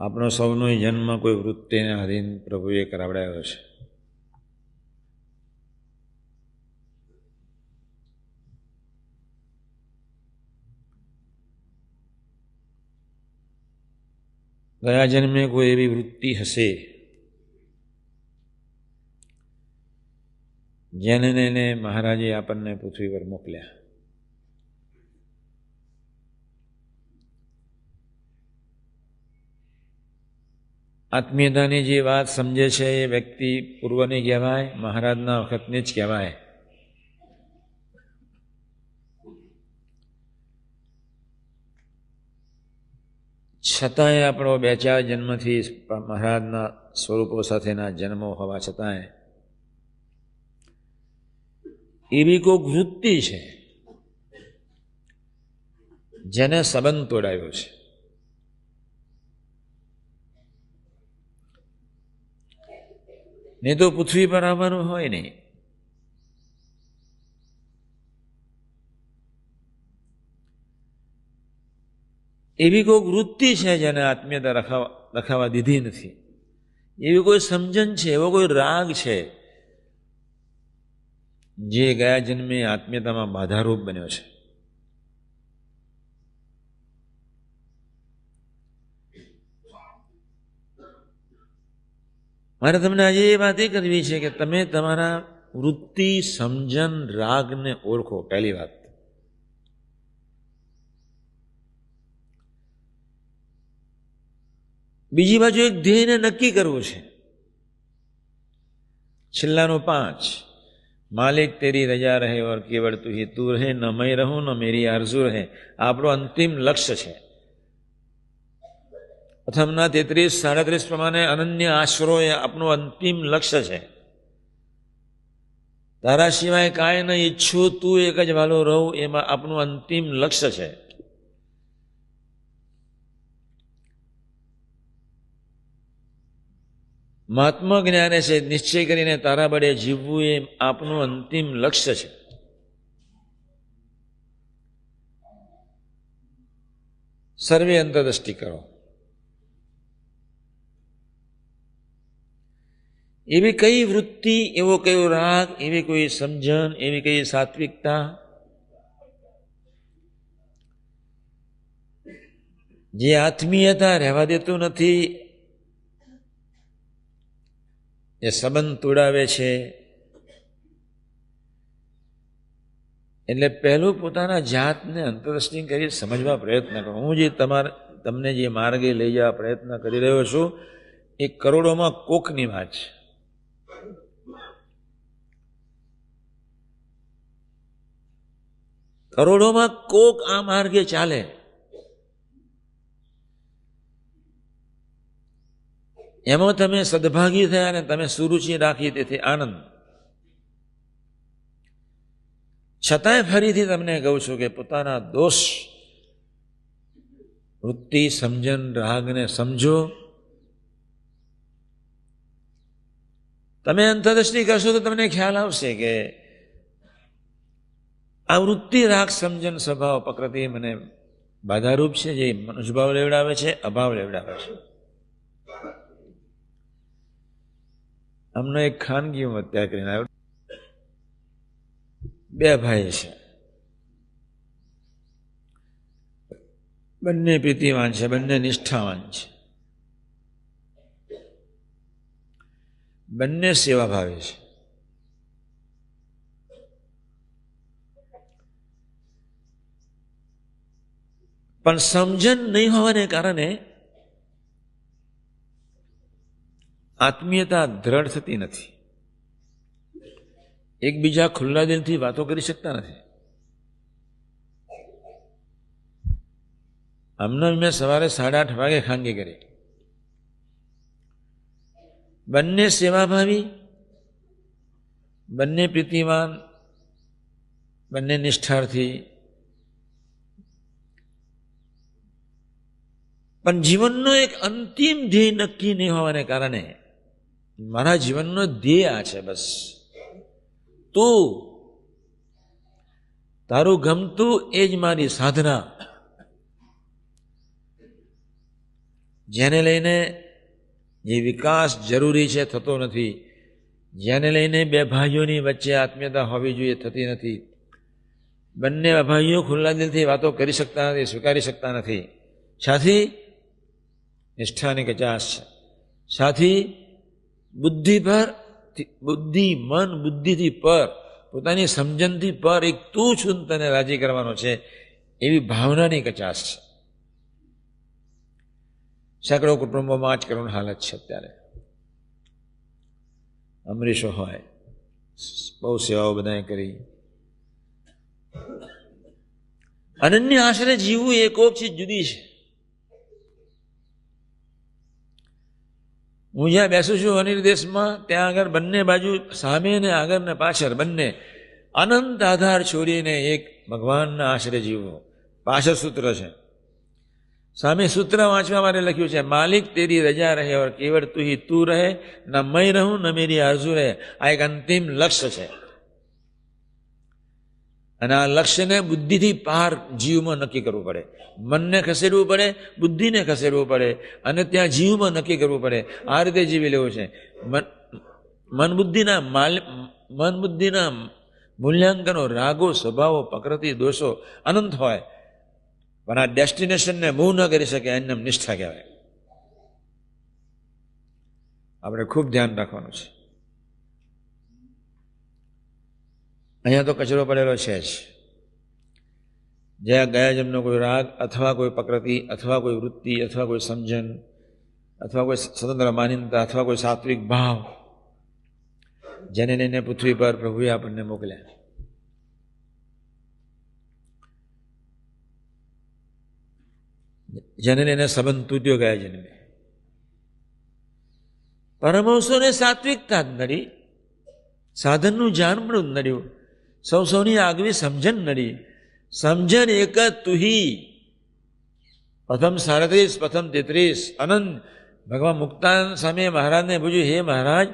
આપણો સૌનો જન્મ કોઈ વૃત્તિને આધીન પ્રભુએ કરાવડાયો છે. ગયા જન્મે કોઈ એવી વૃત્તિ હશે જેને મહારાજે આપણને પૃથ્વી પર મોકલ્યા. આત્મીયતાની જે વાત સમજે છે એ વ્યક્તિ પૂર્વની કહેવાય, મહારાજના વખતની જ કહેવાય. છતાંય આપણો બે ચાર જન્મથી મહારાજના સ્વરૂપો સાથેના જન્મો હોવા છતાંય એવી કોઈક વૃત્તિ છે જેને સંબંધ તોડાયો છે. નહીં તો પૃથ્વી પર આવવાનું હોય નહીં એવી કોઈ વૃત્તિ છે જેને આત્મીયતા રખાવા રખાવા દીધી નથી એવી કોઈ સમજણ છે એવો કોઈ રાગ છે જે ગયા જન્મે આત્મીયતામાં બાધારૂપ બન્યો છે મારે તમને આજે એ વાત એ કરવી છે કે તમે તમારા વૃત્તિ, સમજન, રાગને ઓળખો. પહેલી વાત. બીજી બાજુ એક ધ્યેયને નક્કી કરવું છે. છેલ્લાનો પાંચ. માલિક તેરી રજા રહે ઓર કેવળ તું તું રહે ન મેં રહું, ન મેરી આરઝુ રહે. આપણો અંતિમ લક્ષ્ય છે. પ્રથમના તેત્રીસ, સાડત્રીસ પ્રમાણે અનન્ય આશરો એ આપનું અંતિમ લક્ષ્ય છે. તારા સિવાય કાંઈ નહીં ઈચ્છું, તું એક જ વાલો રહું, એમાં આપનું અંતિમ લક્ષ્ય છે. જ્ઞાને છે, નિશ્ચય કરીને તારા બળે જીવવું એ આપનું અંતિમ લક્ષ્ય છે. સર્વે અંતરદ્રષ્ટિ કરો. એવી કઈ વૃત્તિ, એવો કયો રાગ, એવી કોઈ સમજણ, એવી કઈ સાત્વિકતા? જે આત્મીયતા રહેવા દેતું નથી એ સંબંધ તોડાવે છે, એટલે પહેલું પોતાના જાતને અંતરદ્રષ્ટિ કરી સમજવા પ્રયત્ન કરો. હું જે તમારે, તમને જે માર્ગે લઈ જવા પ્રયત્ન કરી રહ્યો છું, એ કરોડોમાં કોકની વાત છે. કરોડોમાં કોક આ માર્ગે ચાલે. એમાં તમે સદભાગી થયા અને તમે સુરુચિ રાખી તેથી આનંદ. છતાંય ફરીથી તમને કહું છું કે પોતાના દોષ, વૃત્તિ, સમજણ, રાગને સમજો. તમે અંતરદ્રષ્ટિ કરશો તો તમને ખ્યાલ આવશે કે આ વૃત્તિ રાગ સમજણ સ્વભાવ પ્રકૃતિ મને બાધારૂપ છે, જે મનુષ્યભાવ લેવડાવે છે, અભાવ લેવડાવે છે. અમને એક ખાનગી હું હત્યા કરીને આવ્યો. બે ભાઈ છે. બંને પ્રીતિવાન છે, બંને નિષ્ઠાવાન છે. બંને સેવાભાવી છે. પણ સમજણ નહીં હોવાને કારણે આત્મીયતા દ્રઢ થતી નથી. એકબીજા ખુલ્લા દિલથી વાતો કરી શકતા નથી. હમણાં મેં સવારે સાડા આઠ વાગે ખાનગી કરી. બંને સેવાભાવી, બંને પ્રીતિવાન બંને નિષ્ઠાર્થી પણ જીવનનો એક અંતિમ ધ્યેય નક્કી નહીં હોવાને કારણે મારા જીવનનો ધ્યેય આ છે બસ. તું તારું ગમતું એ જ મારી સાધના. જેને લઈને જે વિકાસ જરૂરી છે થતો નથી, જેને લઈને બે ભાઈઓની વચ્ચે આત્મીયતા હોવી જોઈએ થતી નથી, બંને ભાઈઓ ખુલ્લા દિલથી વાતો કરી શકતા નથી, સ્વીકારી શકતા નથી. સાથી નિષ્ઠાની કચાશ. સાથી, બુદ્ધિ પર બુદ્ધિ, મન, બુદ્ધિથી પર, પોતાની સમજણથી પર એક તું છું તને રાજી કરવાનો છે એવી ભાવનાની કચાશ. છે સેંકડો કુટુંબોમાં જ કરુણ હાલત છે અત્યારે. અમરીશો હોય, બહુ સેવાઓ બધાએ કરી. અનન્ય આશરે જીવવું એ કોક જુદી છે. હું જ્યાં બેસું છું અનિર્દેશમાં ત્યાં આગળ બંને બાજુ સામે ને આગળ ને પાછળ બંને અનંત આધાર છોડીને એક ભગવાનના આશરે જીવવો. પાછળ સૂત્ર છે. સામે સૂત્ર વાંચવા માટે લખ્યું છે, માલિક તેરી રજા રહે ઓર કેવળ તું હી તું રહે, ન મય રહું, ન મેરી આરઝુ રહે. આ એક અંતિમ લક્ષ્ય છે. અને આ લક્ષ્યને બુદ્ધિથી પાર જીવમાં નક્કી કરવું પડે. મનને ખસેડવું પડે, બુદ્ધિને ખસેડવું પડે, અને ત્યાં જીવમાં નક્કી કરવું પડે. આ રીતે જીવી લેવું છે. મન મન બુદ્ધિના માલ, મન બુદ્ધિના મૂલ્યાંકનો રાગો, સ્વભાવો, પ્રકૃતિ, દોષો અનંત હોય. પણ આ ડેસ્ટિનેશનને મૂવ ન કરી શકે એમને નિષ્ઠા કહેવાય. આપણે ખૂબ ધ્યાન રાખવાનું છે. અહીંયા તો કચરો પડેલો છે જ. જ્યાં ગયા જન્મનો કોઈ રાગ અથવા કોઈ પ્રકૃતિ અથવા કોઈ વૃત્તિ અથવા કોઈ સમજણ અથવા કોઈ સ્વતંત્ર માન્યતા અથવા કોઈ સાત્વિક ભાવ જેને લઈને પૃથ્વી પર પ્રભુએ આપણને મોકલ્યા. જેને લઈને સંબંધ તૂટ્યો ગયા જન્મે પરમહંસોને સાત્વિકતા જ નડી. સાધનનું જાણપણું જ નડ્યું. સૌ સૌની આગવી સમજણ નડી સમજણ એક જ તુહી પ્રથમ સાડત્રીસ પ્રથમ તેત્રીસ અનંત ભગવાન મુક્તાન સામે મહારાજને પૂછ્યું હે મહારાજ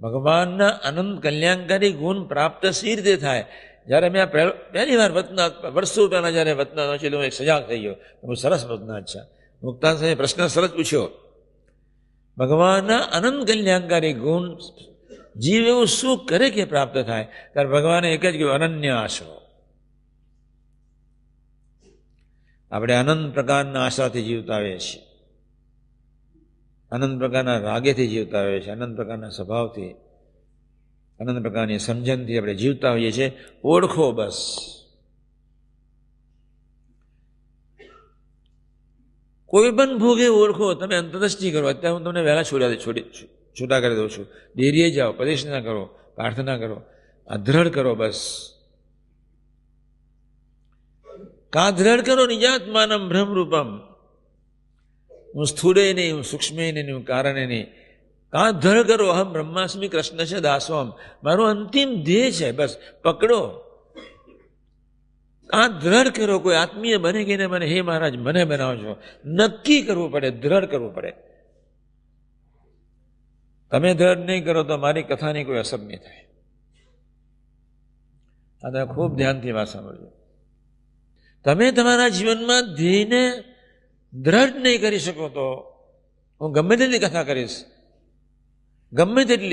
ભગવાનના અનંત કલ્યાણકારી ગુણ પ્રાપ્ત સી રીતે થાય જ્યારે મેં પહેલી વાર વતના વર્ષો પહેલાં જ્યારે વતના વાંચેલું એક સજાગ થઈ ગયો બહુ સરસ વતના છે. મુક્તાન સામે પ્રશ્ન સરસ પૂછ્યો ભગવાનના અનંત કલ્યાણકારી ગુણ જીવ એવું શું કરે કે પ્રાપ્ત થાય? ત્યારે ભગવાને એક જ કહ્યું અનન્ય આશરો. આપણે અનંત પ્રકારના આશાથી જીવતા હોઈએ છીએ. અનંત પ્રકારના રાગેથી જીવતા હોઈએ છીએ, અનંત પ્રકારના સ્વભાવથી, અનંત પ્રકારની સમજણથી આપણે જીવતા હોઈએ છીએ. ઓળખો બસ. કોઈ પણ ભોગે ઓળખો, તમે અંતરદ્રષ્ટિ કરો. અત્યારે હું તમને વહેલા છોડ્યા છોડી છૂટા કરી દઉં છું ડેરીએ જાઓ પ્રદર્શના કરો, પ્રાર્થના કરો, આ દ્રઢ કરો બસ. કા દ્રઢ કરો નિજાત્માનમ બ્રહ્મરૂપમ? હું સ્થૂળે નહીં, હું સૂક્ષ્મે નહીં, હું કારણે નહીં. કા દ્રઢ કરો? અહમ બ્રહ્માસ્મી કૃષ્ણ છે દાસોમ મારો અંતિમ ધ્યેય છે, બસ, પકડો. આ દ્રઢ કરો, કોઈ આત્મીય બને કે મને હે મહારાજ, મને બનાવજો. નક્કી કરવું પડે, દ્રઢ કરવું પડે. તમે ધ્યાન નહીં કરો તો મારી કથાની કોઈ અસર નહીં થાય. આ તમે ખૂબ ધ્યાનથી વાત સાંભળજો. તમે તમારા જીવનમાં ધ્યેયને દ્રઢ નહીં કરી શકો તો હું ગમે તેટલી કથા કરીશ, ગમે તેટલી